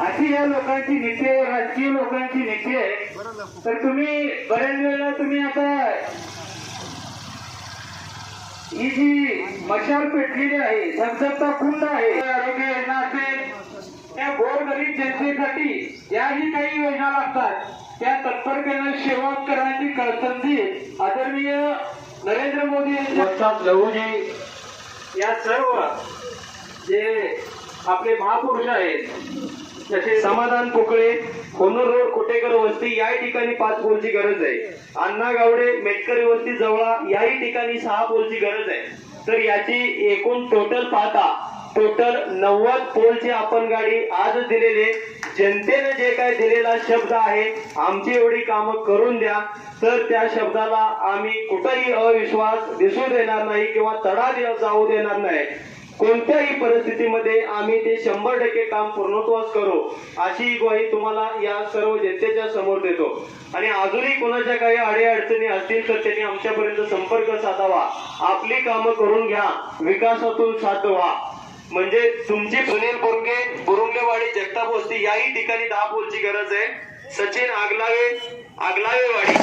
राजकीय लोकांची नीती आहे राजकीय लोकांची नीती आहे. तर तुम्ही बऱ्याच वेळेला तुम्ही आता ही जी मशाल पेटलेली आहे धबधबता कुंड आहे आरोग्य योजना असेल त्या गोरगरीब जनतेसाठी ज्याही काही योजना लागतात. त्या तत्परतेनं सेवा करण्याची कळसंधी आदरणीय नरेंद्र मोदी यांच्या लहूजी. या सर्व जे आपले महापुरुष आहेत. जसे समाधान पोकळे कोनूर रोड कोटेकर वस्ती याही ठिकाणी पाच पोलची गरज आहे. अण्णा गावडे मेटकरी वस्ती जवळा याही ठिकाणी सहा पोलची गरज आहे. तर याची एकूण टोटल पाहता टोटल नव्वद पोलची आपण गाडी आज दिलेले जनतेने जे काय दिलेला शब्द आहे आमची एवढी कामं करून द्या. तर त्या शब्दाला आम्ही कुठेही अविश्वास दिसू देणार नाही किंवा तडा जाऊ देणार नाही. कोणत्याही परिस्थितीमध्ये आम्ही ते शंभर टक्के काम पूर्णत्वास करू अशी ग्वाही तुम्हाला या सर्व जनतेच्या समोर देतो. आणि अजूनही कोणाच्या काही अडीअडचणी असतील तर त्यांनी आमच्यापर्यंत संपर्क साधावा. आपली कामं करून घ्या विकासातून साथ व्हा. म्हणजे तुमची सुनील बुरगे बुरुंगलेवाडी जगताप वस्ती याही ठिकाणी दहा पोलची गरज आहे. सचिन आगलावे आगलावेवाडी.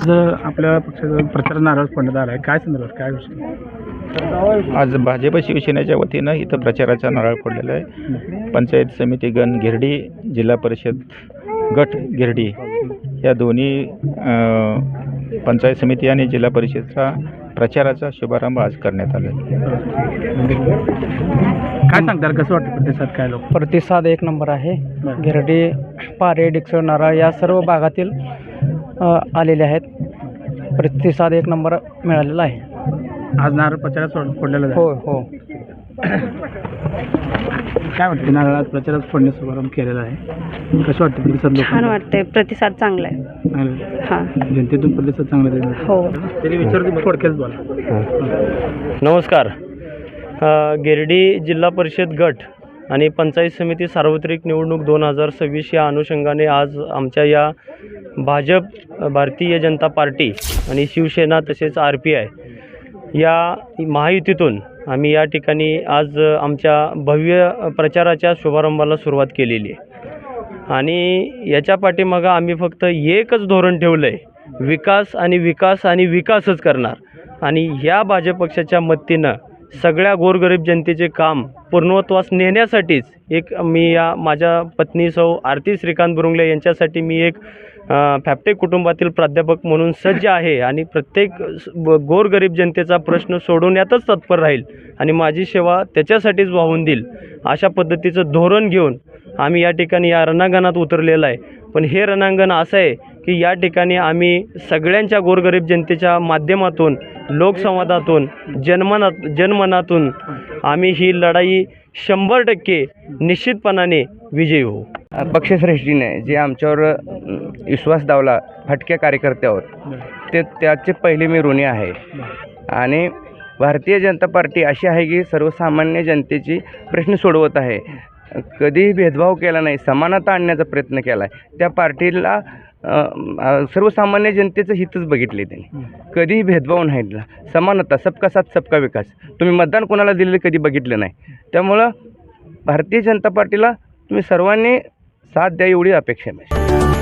आज आपल्या पक्षाचा प्रचार नाराज पडण्यात आला आहे काय संदर्भात? काय गोष्टी आज भाजप शिवसेनेच्या वतीनं इथं प्रचाराचा नारळ पडलेला आहे. पंचायत समिती गण गिरडी जिल्हा परिषद गट गिरडी या दोन्ही पंचायत समिती आणि जिल्हा परिषदचा प्रचाराचा शुभारंभ आज करण्यात आला आहे. काय सांगताल? कसं वाटतं प्रतिसाद? काय लोक? प्रतिसाद एक नंबर आहे. गिरडी पारे डिक्सळ नारळ या सर्व भागातील आलेले आहेत. प्रतिसाद एक नंबर मिळालेला आहे. आज नारळ प्रचारात सोड- पडलेला आहे. हो हो. काय वाटतं नारळात प्रचारात फोडणे शुभारंभ केलेला आहे? कसं वाटतं प्रतिसाद छान वाटते प्रतिसाद चांगला आहे. हां. जनतेतून प्रतिसाद चांगला दिला हो. तरी विचारतो थोडक्यात बोला. नमस्कार. अ, गिरडी जिल्हा परिषद गट आणि पंचायत समिती सार्वत्रिक निवडणूक दोन हजार सव्वीस या अनुषंगाने आज आमच्या या भाजप भारतीय जनता पार्टी आणि शिवसेना तसेच आर पी आय या महायुतीतून आम्ही या ठिकाणी आज आमच्या भव्य प्रचाराच्या शुभारंभाला सुरुवात केलेली आहे. आणि याच्या पाठीमागं आम्ही फक्त एकच धोरण ठेवलं आहे विकास आणि विकास आणि विकासच करणार. आणि ह्या भाजप पक्षाच्या मदतीनं सगळ्या गोरगरीब जनतेचे काम पूर्णत्वास नेण्यासाठीच एक मी या माझ्या पत्नी सौ आरती श्रीकांत बुरुंगले यांच्यासाठी मी एक फॅप्टे कुटुंबातील प्राध्यापक म्हणून सज्ज आहे आणि प्रत्येक स- ब- गोरगरीब जनतेचा प्रश्न सोडवण्यातच तत्पर राहील आणि माझी सेवा त्याच्यासाठीच वाहून देईल अशा पद्धतीचं धोरण घेऊन आम्ही या ठिकाणी या रणांगणात उतरलेलं आहे. पण हे रणांगण असं आहे की या ठिकाणी आम्ही सगळ्यांच्या गोरगरीब जनतेच्या माध्यमातून लोकसंवादातून जनमनात जनमनातून आम्ही ही लढाई शंभर टक्के निश्चितपणाने विजयी होऊ. पक्षश्रेष्ठीने जे आमच्यावर विश्वास दावला फटक्या कार्यकर्त्यावर ते त्याचे पहिले मी ऋणी आहे. आणि भारतीय जनता पार्टी अशी आहे की सर्वसामान्य जनतेची प्रश्न सोडवत आहे. कधीही भेदभाव केला नाही समानता आणण्याचा प्रयत्न केला आहे त्या पार्टीला सर्वसामान्य जनतेचं हितच बघितले त्यांनी. कधीही भेदभाव नाही दिला समानता सबका साथ सबका विकास. तुम्ही मतदान कोणाला दिलेलं कधी बघितलं नाही. त्यामुळं भारतीय जनता पार्टीला तुम्ही सर्वांनी साथ द्या एवढी अपेक्षा आहे